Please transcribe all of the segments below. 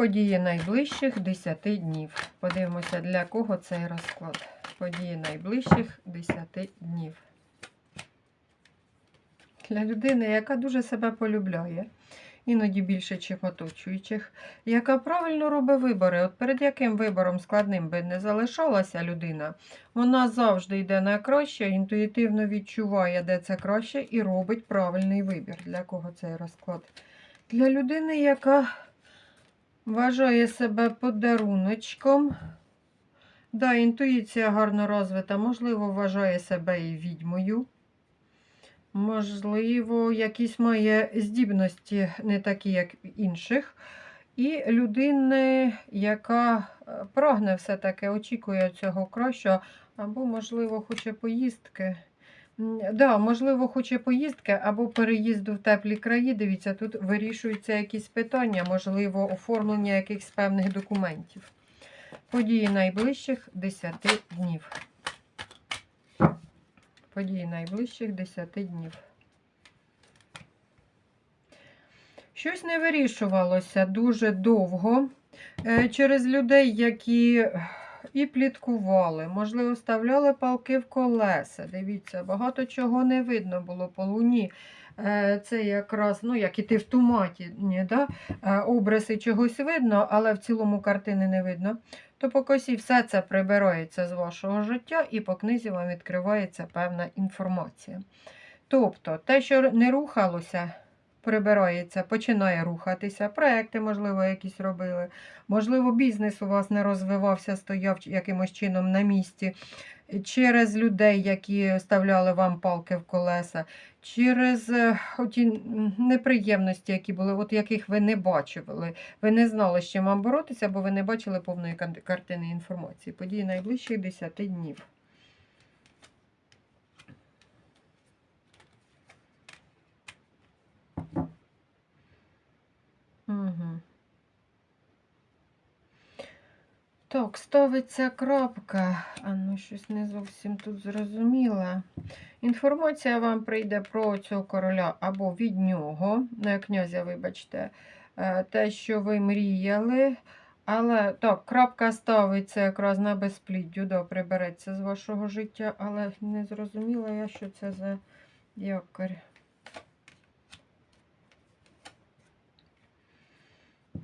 Події найближчих 10 днів. Подивимося, для кого цей розклад. Події найближчих 10 днів. Для людини, яка дуже себе полюбляє, іноді більше, ніж оточуючих, яка правильно робить вибори. От перед яким вибором складним би не залишалася людина, вона завжди йде на краще, інтуїтивно відчуває, де це краще, і робить правильний вибір. Для кого цей розклад? Для людини, яка вважає себе подаруночком. Да, інтуїція гарно розвита, можливо, вважає себе і відьмою. Можливо, якісь має здібності не такі, як інших. І людини, яка е, прагне все-таки, очікує цього кращого, або, можливо, хоче поїздки. Да, можливо, хоче поїздки або переїзду в теплі краї. Дивіться, тут вирішуються якісь питання, можливо, оформлення якихось певних документів. Події найближчих 10 днів. Події найближчих 10 днів. Щось не вирішувалося дуже довго е, через людей, які і пліткували, можливо, вставляли палки в колеса. Дивіться, багато чого не видно було по луні. Е, Це якраз, ну, як іти в туматі, да? Е, обриси чогось видно, але в цілому картини не видно. То по косі все це прибирається з вашого життя, і по книзі вам відкривається певна інформація. Тобто, те, що не рухалося, прибирається, починає рухатися. Проекти, можливо, якісь робили. Можливо, бізнес у вас не розвивався, стояв якимось чином на місці. Через людей, які вставляли вам палки в колеса, через е, оті м, неприємності, які були, от яких ви не бачили. Ви не знали, з чим вам боротися, бо ви не бачили повної картини інформації. Події найближчих 10 днів. Угу. Так, ставиться крапка. А ну, щось не зовсім тут зрозуміла. Інформація вам прийде про цього короля або від нього, не князя, вибачте, е, те, що ви мріяли. Але так, крапка ставиться якраз на безпліддю, да, прибереться з вашого життя, але не зрозуміла я, що це за якорь.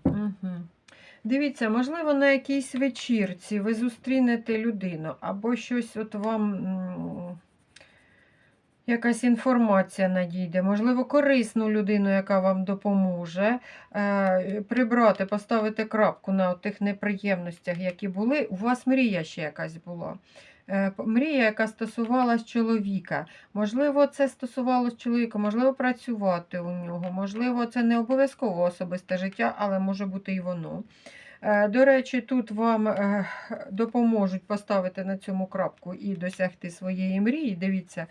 Угу. Дивіться, можливо, на якійсь вечірці ви зустрінете людину, або щось от вам якась інформація надійде, можливо, корисну людину, яка вам допоможе е, прибрати, поставити крапку на тих неприємностях, які були. У вас мрія ще якась була. Е, Мрія, яка стосувалась чоловіка. Можливо, це стосувалось чоловіка, можливо, працювати у нього, можливо, це не обов'язково особисте життя, але може бути і воно. Е, До речі, тут вам е, допоможуть поставити на цьому крапку і досягти своєї мрії. Дивіться,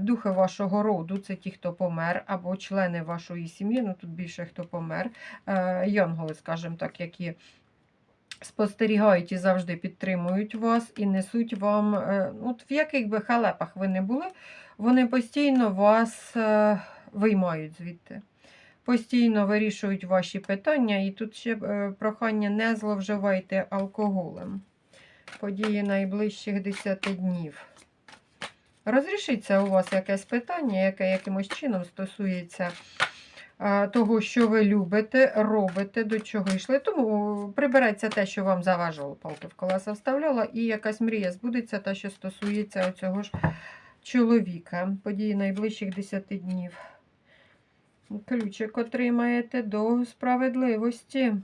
духи вашого роду це ті, хто помер, або члени вашої сім'ї, ну тут більше хто помер, янголи, скажімо так, які спостерігають і завжди підтримують вас і несуть вам, е, ну, от в яких би халепах ви не були, вони постійно вас е, виймають звідти. Постійно вирішують ваші питання, і тут ще е, прохання не зловживайте алкоголем. Події найближчих 10 днів. Розрішиться у вас якесь питання, яке якимось чином стосується того, що ви любите, робите, до чого йшли. Тому прибереться те, що вам заважало, палки в колеса вставляла, і якась мрія збудеться, та, що стосується цього ж чоловіка. Події найближчих 10 днів. Ключик отримаєте до справедливості.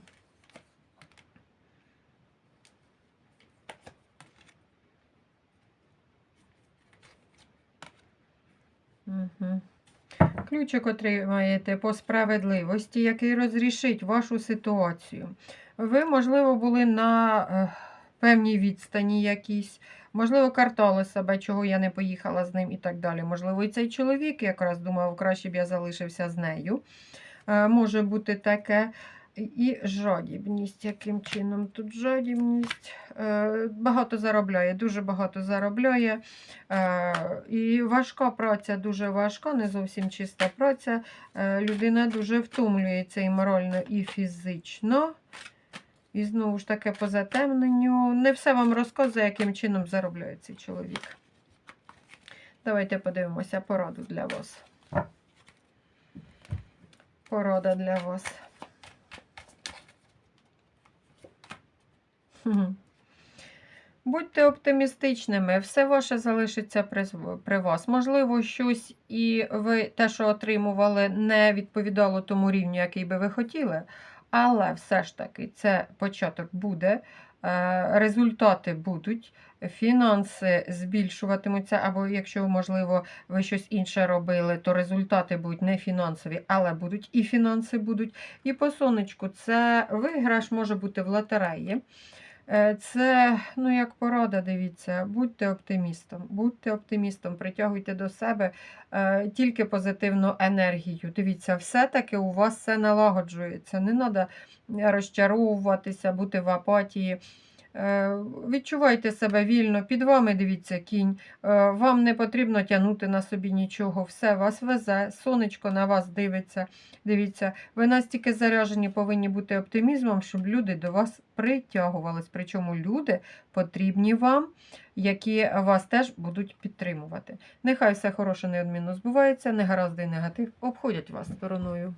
Угу. Ключик отримаєте по справедливості, який розрішить вашу ситуацію. Ви, можливо, були на е, певній відстані якійсь, можливо, картали себе, чого я не поїхала з ним і так далі. Можливо, і цей чоловік якраз думав, краще б я залишився з нею. Е, може бути таке. І жадібність, яким чином тут жадібність Е, багато заробляє, дуже багато заробляє. Е, І важка праця, дуже важка, не зовсім чиста праця. Е, Людина дуже втомлюється і морально, і фізично. І знову ж таки по затемненню. Не все вам розказує, яким чином заробляє цей чоловік. Давайте подивимося пораду для вас. Порада для вас. Будьте оптимістичними, все ваше залишиться при, вас. Можливо, щось і ви те, що отримували, не відповідало тому рівню, який би ви хотіли, але все ж таки це початок буде, е, результати будуть, фінанси збільшуватимуться, або якщо, можливо, ви щось інше робили, то результати будуть не фінансові, але будуть і фінанси будуть. І по сонечку це виграш може бути в лотереї. Е, Це, ну, як порада, дивіться, будьте оптимістом, будьте оптимістом, притягуйте до себе е, тільки позитивну енергію. Дивіться, все-таки у вас все налагоджується. Не треба розчаровуватися, бути в апатії. Е, Відчувайте себе вільно, під вами дивіться кінь. Е, Вам не потрібно тягнути на собі нічого. Все вас везе, сонечко на вас дивиться. Дивіться, ви настільки заряжені повинні бути оптимізмом, щоб люди до вас притягувались. Причому люди потрібні вам, які вас теж будуть підтримувати. Нехай все хороше неодмінно збувається, негаразди і негатив обходять вас стороною.